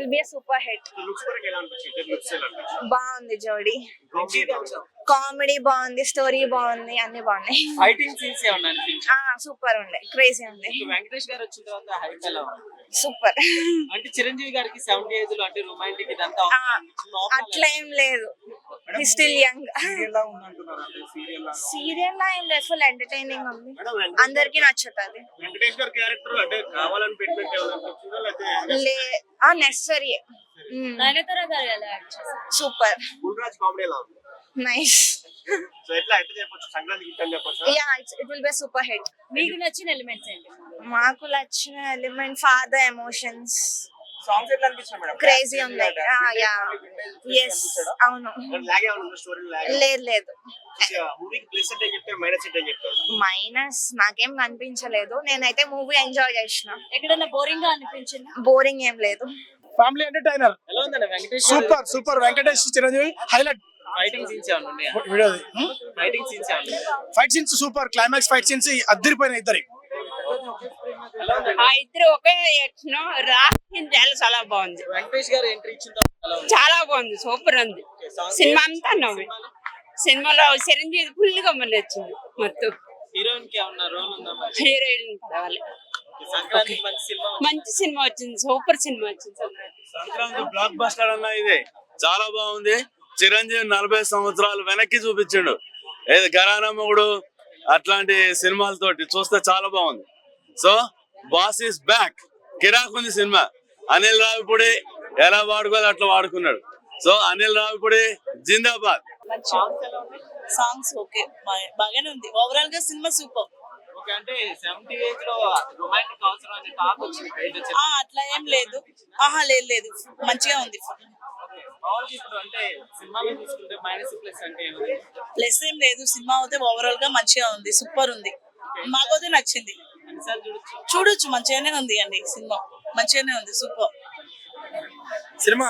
Will be super hit బాగుంది జోడీ. Comedy బాగుంది స్టోరీ బాగుంది అన్ని బాగున్నాయి. ఫైటింగ్ సీన్స్ సూపర్ ఉండే క్రేజీ ఉంది వెంకటేష్ గారు వచ్చిన తర్వాత హైప్ ఎలా ఉంది? సూపర్. అంటే చిరంజీవి గారికి సెవెంటీ ఏజ్లో అంటే రొమాంటిక్ ఇదంతా అట్లా ఏం లేదు. స్టిల్ యంగ్ సీరియల్ లా ఏం లేదు. ఫుల్ ఎంటర్టైనింగ్ ఉంది. అందరికి నచ్చుతుంది. వెంకటేష్ గారి క్యారెక్టర్ అంటే కావాలని పెట్టినట్టు ఏమైనా అనిపించిందా లేకపోతే లే ఆ నెసరీ సూపర్. నైస్. సో ఎట్లా ఎట్లా చెప్పొచ్చు? సంక్రాంతి గిట్ అని చెప్పొచ్చు? Yeah it will be super hit మీకు నచ్చిన ఎలిమెంట్స్ ఏంటి? మాకు నచ్చిన ఎలిమెంట్ ఫాదర్ ఎమోషన్స్ సాంగ్స్ ఎట్లా అనిపించింది మేడం? క్రేజీ ఉంది యా ఎస్ అవును. లాగే ఉంది? స్టోరీ లాగే లేదు లేదు. మూవీకి ప్లస్ అంటే చెప్తారు? మైనస్ అంటే చెప్తారు? మైనస్ నాకేం కనిపించలేదు నేనైతే మూవీ ఎంజాయ్ చేసిన. ఎక్కడైనా బోరింగ్గా అనిపించిందా? బోరింగ్ ఏం లేదు. ఫ్యామిలీ ఎంటర్టైనర్ ఎలా ఉందండి Venkatesh super super Venkatesh Chiranjeevi highlight fighting scenes ఏమన్నా ఉన్నాయా? వీడియోది. ఫైటింగ్ సీన్స్ ఏమన్నా fight scenes super climax fight scenes అద్దరిపోయిన ఇద్దరి. ఆ ఇద్దరు ఒకే రాసిన చాలా చాలా బాగుంది. వెంకటేష్ గారు ఎంట్రీ ఇచ్చిన తర్వాత ఎలా ఉంది? చాలా బాగుంది సూపర్ ఉంది. సినిమా అంతా నవ్వు. సినిమాలో చిరంజీవి ఫుల్గా మళ్ళీ వచ్చింది మొత్తం. హీరోయిన్కి ఏమన్నా రోల్ ఉందా మరి? హీరోయిన్ పర్వాలి సంక్రాంతి మంచి సినిమా మంచి సినిమా వచ్చింది సూపర్ సినిమా వచ్చింది. సంక్రాంతి బ్లాక్ బస్టర్ అన్న ఇది. చాలా బాగుంది. చిరంజీవి నలభై సంవత్సరాలు వెనక్కి చూపించాడు. ఏది గరానమ్మగుడు అట్లాంటి సినిమాలతోటి చూస్తే చాలా బాగుంది. So boss is back. కిరాక్ ఉంది సినిమా. అనిల్ రావిపూడి ఎలా వాడుకోవాలి అట్లా వాడుకున్నాడు. సో అనిల్ రావిపూడి జిందాబాద్. Songs okay. బాగానే ఉంది. ఓవరాల్గా సినిమా సూపర్. ఓకే అంటే సెవెంటీ ఏజ్లో రొమాంటిక్ అవసరం అనే టాక్ వచ్చింది. బయట చిన్న- ఆ అట్లా ఏం లేదు. ఆహా లేదు లేదు. మంచిగా ఉంది. మామూలుగా ప్లస్ అంటే ఏమిటి? ప్లస్ ఏం లేదు సినిమా అయితే ఓవరాల్గా మంచిగా ఉంది సూపర్ ఉంది. మాకైతే నచ్చింది. చూడొచ్చు. మంచిగానే ఉంది అండి సినిమా మంచిగానే ఉంది సూపర్ సినిమా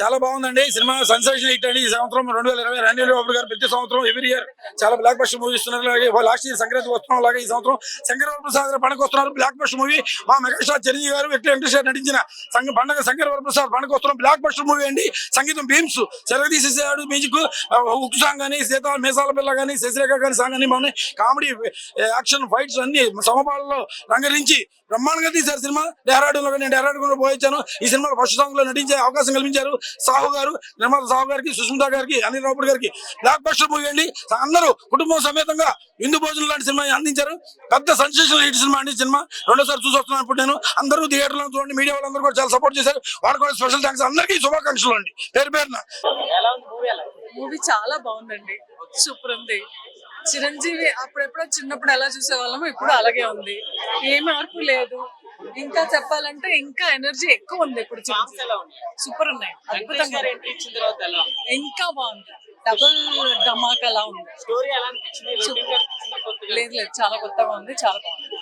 చాలా బాగుందండి. సినిమా సెన్సేషన్ హిట్ అండి. ఈ సంవత్సరం రెండు వేల ఇరవై రెండు బాబు గారు ప్రతి సంవత్సరం ఎవ్రీ ఇయర్ చాలా బ్లాక్ బస్టర్ మూవీ ఇస్తున్నారు. అలాగే లాస్ట్ ఇయర్ సంక్రాంతి వస్తున్నాం అలాగే ఈ సంవత్సరం శంకరవర ప్రసాద్ గారు పండుగ వస్తున్నారు. బ్లాక్ బస్టర్ మూవీ మా మెగాస్టార్ చిరంజీవి గారు వ్యక్తి వెంకటేశ్వర నటించిన సంఘ పండుగ శంకరవర ప్రసాద్ పండుగ వస్తున్నాం బ్లాక్ బస్టర్ మూవీ అండి. సంగీతం భీమ్స్ చెరగదీసేసాడు మ్యూజిక్. ఉక్కు సాంగ్ కానీ సీత మేసాల పిల్ల కానీ శశిరేఖ కానీ సాంగ్ అని మన కామెడీ యాక్షన్ ఫైట్స్ అన్ని సమపాలలో రంగరించి బ్రహ్మాండంగా తీశారు సినిమా. డెహ్రాడూన్లో నేను డెహ్రాడూన్ కూడా పోయించాను ఈ సినిమాలో ఫస్ట్ సాంగ్లో నటించే అవకాశం కల్పించారు. సాహు గారు నిర్మాత సాహు గారికి సుష్మిత గారికి అనిల్ రావుడ్ గారికి బ్లాక్ బస్టర్ మూవీ అండి. అందరూ కుటుంబం సమేతంగా విందు భోజనం లాంటి సినిమా అందించారు. పెద్ద సెన్సేషనల్ హిట్ సినిమా అండి సినిమా. రెండోసారి చూసి వస్తున్నాను ఇప్పుడు నేను అందరూ థియేటర్లో చూడండి మీడియా వాళ్ళందరూ కూడా చాలా సపోర్ట్ చేశారు. వాళ్ళకి కూడా స్పెషల్ థ్యాంక్స్ అందరికీ శుభాకాంక్షలు అండి. పేరు పేరున? మూవీ చాలా బాగుందండి. సూపర్ ఉంది. చిరంజీవి అప్పుడెప్పుడో చిన్నప్పుడు ఎలా చూసేవాళ్ళమో ఇప్పుడు అలాగే ఉంది. ఏ మార్పు లేదు. ఇంకా చెప్పాలంటే ఇంకా ఎనర్జీ ఎక్కువ ఉంది ఇప్పుడు సూపర్ ఉన్నాయి. అద్భుతంగా ఇంకా బాగుంది. డబుల్ ధమాక్ అలా ఉంది. స్టోరీ ఎలా అనిపించింది? లేదు లేదు. చాలా కొత్తగా ఉంది చాలా బాగుంది?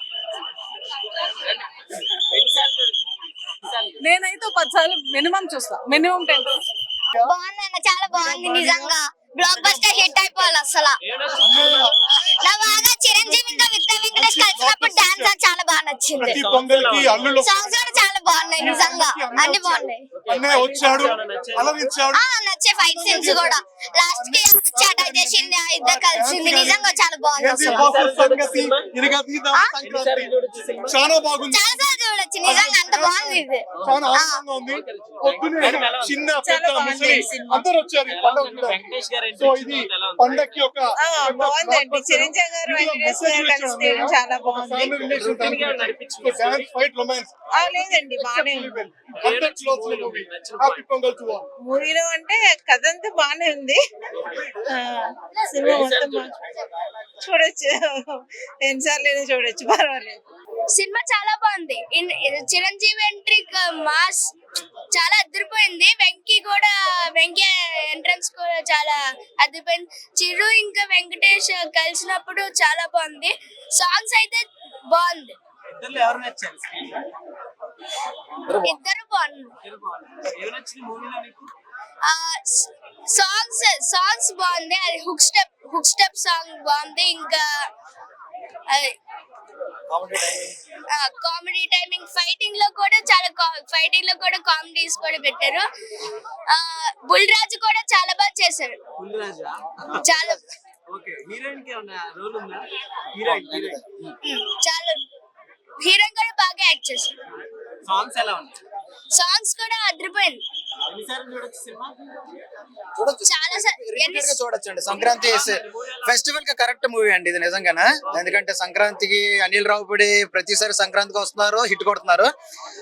నేనైతే పది సార్లు మినిమం చూస్తా. Minimum ten. బాగుందన్న చాలా బాగుంది నిజంగా. బ్లాక్ బస్టర్ హిట్ అయిపోవాలి అసలు? నా బాగా చిరంజీవి ఇంకా విక్టర్ వెంకటేష్ కలిసినప్పుడు డాన్స్ చాలా బాగా నచ్చింది. సాంగ్స్ కూడా చాలా బాగున్నాయి నిజంగా. అన్ని బాగున్నాయి. వచ్చాడు నచ్చే ఫైట్ సీన్స్ కూడా. లాస్ట్కి అటాక్ చేసింది ఆ ఇద్దరు కలిసింది. నిజంగా చాలా బాగుంది చాలా బాగుంది. చూడొచ్చు. నిజంగా అంత బాగుంది ఇది. చాలా ఆనందంగా ఉంది. పొద్దునే చిన్న పెద్ద ముసలి అందరూ వచ్చారు ఈ పండుగ కూడా. వెంకటేష్ గారు సో ఎంట్రీ ఇది ఇచ్చిన తర్వాత ఎలా ఉంది? పండక్కి ఒక బాగుందండి. చిరంజీవి గారు వెంకటేష్ గారు కలిసి తీయడం చాలా బాగుంది. డాన్స్ ఫైట్ రొమాన్స్ ఆ, లేదండి ఆల్ మూవీలో అంటే కథ అంతా బాగానే ఉంది. సినిమా మొత్తం చూడొచ్చు. ఎన్నిసార్లు చూడొచ్చు. పర్వాలేదు. సినిమా చాలా బాగుంది. ఇన్- చిరంజీవి ఎంట్రీ మాస్ చాలా అదిరిపోయింది వెంకీ కూడా వెంకీ ఎంట్రన్స్ కూడా చాలా అదిరిపోయింది చిరు ఇంకా వెంకటేష్ కలిసినప్పుడు చాలా బాగుంది. సాంగ్స్ అయితే బాగుంది. ఇద్దరు ఎవరు నచ్చారు? ఇద్దరు బాగుంది. సాంగ్స్ సాంగ్స్ బాగుంది. అది hook step hook step song బాగుంది. ఇంకా అది. కామెడీ టైమింగ్ ఫైటింగ్లో కూడా చాలా ఫైటింగ్లో కూడా కామెడీస్ కూడా పెట్టారు. బుల్ రాజు కూడా చాలా బాగా చేశారు. చాలా. చాలా. హీరోయిన్ కూడా బాగా యాక్ట్ చేశారు. సాంగ్స్ ఎలా ఉన్నాయి? సాంగ్స్ కూడా అదిరిపోయింది. చూడొచ్చు సినిమా? చూడొచ్చు. చాలా సా- రిపీటెడ్గా చూడొచ్చు అండి సంక్రాంతి ఫెస్టివల్కి కరెక్ట్ మూవీ అండి ఇది నిజంగానే? ఎందుకంటే సంక్రాంతికి అనిల్ రావుపూడి ప్రతిసారి సంక్రాంతికి వస్తున్నారు హిట్ కొడుతున్నారు.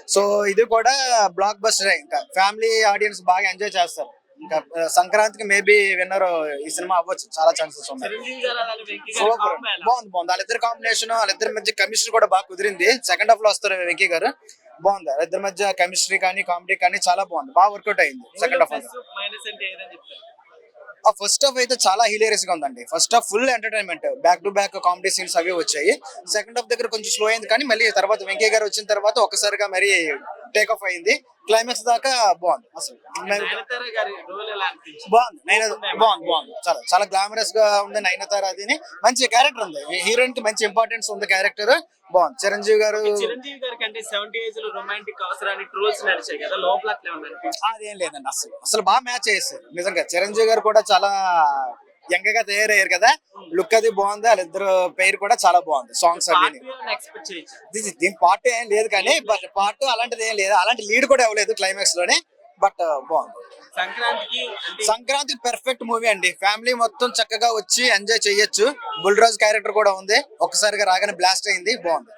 సో ఇది కూడా బ్లాక్ బస్టర్ ఇంకా ఫ్యామిలీ ఆడియన్స్ బాగా ఎంజాయ్ చేస్తారు. ఇంకా సంక్రాంతికి మేబీ విన్నర్ ఈ సినిమా అవ్వచ్చు. చాలా ఛాన్సెస్ ఉన్నాయి. సూపర్? బాగుంది బాగుంది. వాళ్ళిద్దరు కాంబినేషన్ వాళ్ళిద్దరి మధ్య కెమిస్ట్రీ కూడా బాగా కుదిరింది. సెకండ్ హాఫ్లో వస్తారు వెంకీ గారు. బాగుంది. వాళ్ళిద్దరి మధ్య కెమిస్ట్రీ కానీ కామెడీ కానీ చాలా బాగుంది. బాగా వర్కౌట్ అయింది. సెకండ్ హాఫ్ ఆ ఫస్ట్ హాఫ్ అయితే చాలా హిలేరియస్గా ఉందండి. First half full entertainment back to back comedy scenes అవి వచ్చాయి. సెకండ్ హాఫ్ దగ్గర కొంచెం స్లో అయింది కానీ మళ్ళీ తర్వాత వెంకయ్య గారు వచ్చిన తర్వాత ఒక్కసారిగా మరి టేక్ ఆఫ్ అయింది. క్లైమాక్స్ దాకా బాగుంది. అసలు నయనతార బాగుంది. నైన బాగుంది బాగుంది. చాలా చాలా గ్లామరస్గా ఉంది నైనతార అదిని. మంచి క్యారెక్టర్ ఉంది. హీరోయిన్కి మంచి ఇంపార్టెన్స్ ఉంది క్యారెక్టర్ బాగుంది. చిరంజీవి గారు చిరంజీవి గారికి అంటే సెవెంటీ ఏజ్లో రొమాంటిక్ అవసరాన్ని ట్రోల్స్ నడిచాయి కదా. లోపల అట్లా ఏమన్నా అనిపించింది? అదేం లేదండి అసలు. అసలు బాగా మ్యాచ్ చేస్తారు నిజంగా చిరంజీవి గారు కూడా చాలా యంగ్గా తయారయ్యారు కదా. లుక్ అది బాగుంది. వాళ్ళిద్దరు పేరు కూడా చాలా బాగుంది. సాంగ్స్ ఇది దీని పార్ట్ ఏం లేదు కానీ బట్ పార్ట్ అలాంటిది ఏం లేదు. అలాంటి లీడ్ కూడా ఇవ్వలేదు క్లైమాక్స్లోనే బట్ బాగుంది. సంక్రాంతికి అంటే సంక్రాంతికి పర్ఫెక్ట్ మూవీ అండి. ఫ్యామిలీ మొత్తం చక్కగా వచ్చి ఎంజాయ్ చేయొచ్చు. బుల్రాజ్ క్యారెక్టర్ కూడా ఉంది. ఒక్కసారిగా రాగానే బ్లాస్ట్ అయింది. బాగుంది.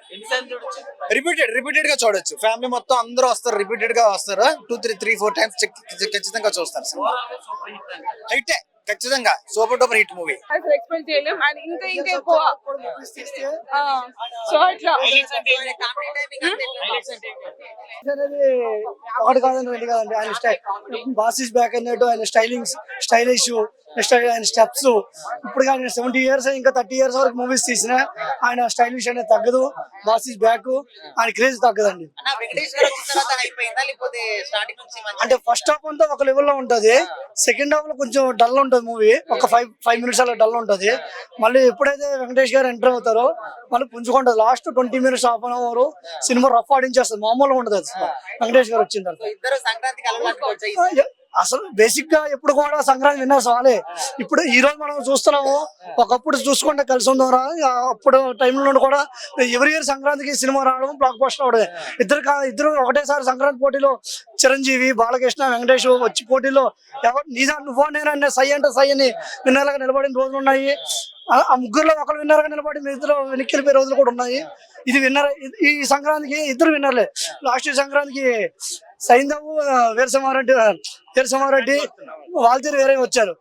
రిపీటెడ్ రిపీటెడ్గా చూడొచ్చు. ఫ్యామిలీ మొత్తం అందరూ వస్తారు రిపీటెడ్గా వస్తారు. Two three three four times ఖచ్చితంగా చూస్తారు. హిట్ ఖచ్చితంగా. సూపర్ డూపర్ హిట్ మూవీ అసలు ఎక్స్పెక్ట్ చేయలేం. అండ్ ఇంకా ఇంకా ఎక్కువ. సో అట్లా. ఒకటి కాదండి రెండు కాదండి. ఆయన స్టైల్ బాసిస్ బ్యాక్ అన్నట్టు ఆయన స్టైలింగ్ స్టైలిష్ నెక్స్ట్ ఆయన స్టెప్స్ ఇప్పుడు కానీ సెవెంటీ ఇయర్స్ ఇంకా థర్టీ ఇయర్స్ వరకు మూవీస్ తీసిన ఆయన స్టైలిష్ అనేది తగ్గదు. బాసిస్ బ్యాక్ ఆయన క్రేజ్ తగ్గదండి. అంటే ఫస్ట్ హాఫ్ అంతా ఒక లెవెల్లో ఉంటది. సెకండ్ హాఫ్లో కొంచెం డల్ ఉంటది మూవీ ఒక ఫైవ్ ఫైవ్ మినిట్స్ అలా డల్ ఉంటది. మళ్ళీ ఎప్పుడైతే వెంకటేష్ గారు ఎంటర్ అవుతారో మళ్ళీ పుంజుకుంటది last twenty minutes half an hour cinema rough ఆడించేస్తుంది. మామూలుగా సినిమా. వెంకటేష్ గారు వచ్చిన తర్వాత. ఇద్దరు అసలు బేసిక్గా ఎప్పుడు కూడా సంక్రాంతి విన్నారు సవాలే ఇప్పుడు ఈ రోజు మనం చూస్తున్నాము ఒకప్పుడు చూసుకుంటే కలిసి ఉందాం అప్పుడు టైంలో కూడా ఎవరి ఇయర్ సంక్రాంతికి సినిమా రావడం బ్లాక్ బస్టర్ అవడం ఇద్దరు ఇద్దరు ఒకటేసారి సంక్రాంతి పోటీలో చిరంజీవి బాలకృష్ణ వెంకటేష్ వచ్చి పోటీలో ఎవరు నీదా నువ్వో నేనంటే సై అంటే సై అని విన్నర్లుగా నిలబడిన రోజులు ఉన్నాయి. ఆ- ముగ్గురులో ఒకరు విన్నర్గా నిలబడి మిగతా వెనక్కి వెళ్ళిపోయే రోజులు కూడా ఉన్నాయి. ఇది విన్నర్ ఈ సంక్రాంతికి ఇద్దరు విన్నర్లే. లాస్ట్ సంక్రాంతికి సైందవ్ వీరసింహారెడ్డి వీరసింహారెడ్డి తీరు వేరే వచ్చారు.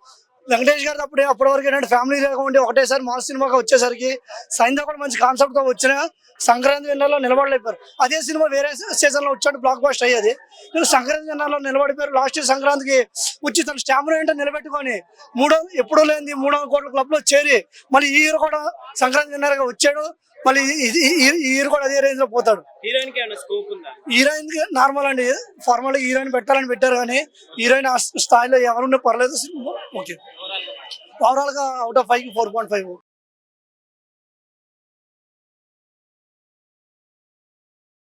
వెంకటేష్ గారు అప్పుడు అప్పటి వరకు ఏంటంటే ఫ్యామిలీ లేకుండా ఒకటేసారి మాస్ సినిమాకి వచ్చేసరికి సైందవ్ కూడా మంచి కాన్సెప్ట్తో వచ్చిన సంక్రాంతి విన్నర్లో నిలబడలేపారు అదే సినిమా వేరే సీజన్లో వచ్చాడు బ్లాక్ బాస్ట్ అయ్యేది. నేను సంక్రాంతి విన్నర్లో నిలబడిపోయారు. లాస్ట్ ఇయర్ సంక్రాంతికి వచ్చి తన స్టామినా ఏంటో నిలబెట్టుకొని మూడో ఎప్పుడూ లేని మూడో కోట్ల క్లబ్లో చేరి మళ్ళీ ఈ ఇయర్ కూడా సంక్రాంతి విన్నర్గా వచ్చాడు. మళ్ళీ ఇయర్ కూడా అదే రేంజ్లో పోతాడు. హీరోయిన్కి ఏమైనా స్కోప్ ఉందా? హీరోయిన్కి నార్మల్ అండి. ఫార్మల్ హీరోయిన్ పెట్టాలని పెట్టారు కానీ హీరోయిన్ ఆ స్థాయిలో ఎవరున్నా పర్లేదు ఓకే. ఓవరాల్గా out of five four point five